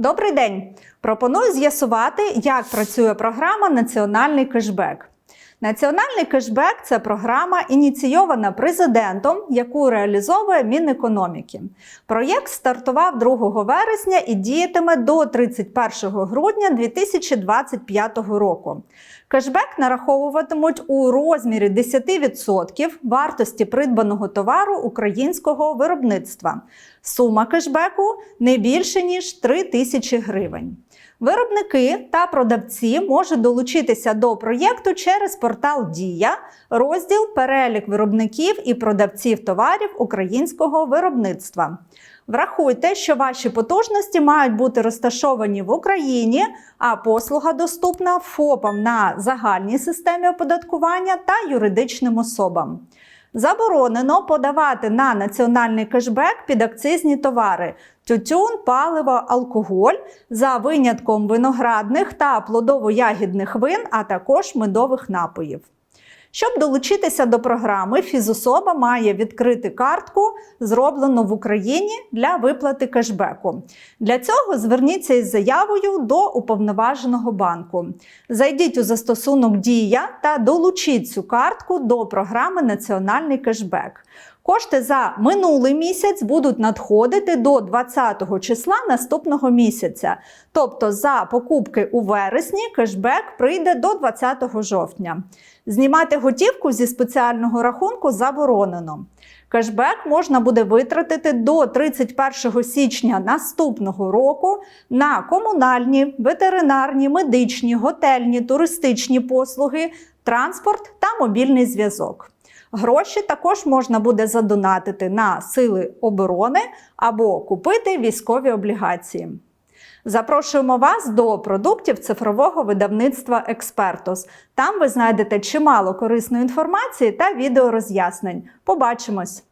Добрий день! Пропоную з'ясувати, як працює програма Національний кешбек. Національний кешбек це програма, ініційована президентом, яку реалізовує Мінекономіки. Проєкт стартував 2 вересня і діятиме до 31 грудня 2025 року. Кешбек нараховуватимуть у розмірі 10% вартості придбаного товару українського виробництва. Сума кешбеку не більше ніж 3 тисячі гривень. Виробники та продавці можуть долучитися до проєкту через портал Дія, розділ Перелік виробників і продавців товарів українського виробництва. Врахуйте, що ваші потужності мають бути розташовані в Україні, а послуга доступна ФОПам на загальній системі оподаткування та юридичним особам. Заборонено подавати на національний кешбек підакцизні товари тютюн, паливо, алкоголь за винятком виноградних та плодово-ягідних вин, а також медових напоїв. Щоб долучитися до програми, фізособа має відкрити картку, зроблену в Україні для виплати кешбеку. Для цього зверніться із заявою до уповноваженого банку. Зайдіть у застосунок Дія та долучіть цю картку до програми Національний кешбек. Кошти за минулий місяць будуть надходити до 20 числа наступного місяця. Тобто за покупки у вересні кешбек прийде до 20 жовтня. Знімати готівку зі спеціального рахунку заборонено. Кешбек можна буде витратити до 31 січня наступного року на комунальні, ветеринарні, медичні, готельні, туристичні послуги, транспорт та мобільний зв'язок. Гроші також можна буде задонатити на сили оборони або купити військові облігації. Запрошуємо вас до продуктів цифрового видавництва Експертос. Там ви знайдете чимало корисної інформації та відеороз'яснень. Побачимось!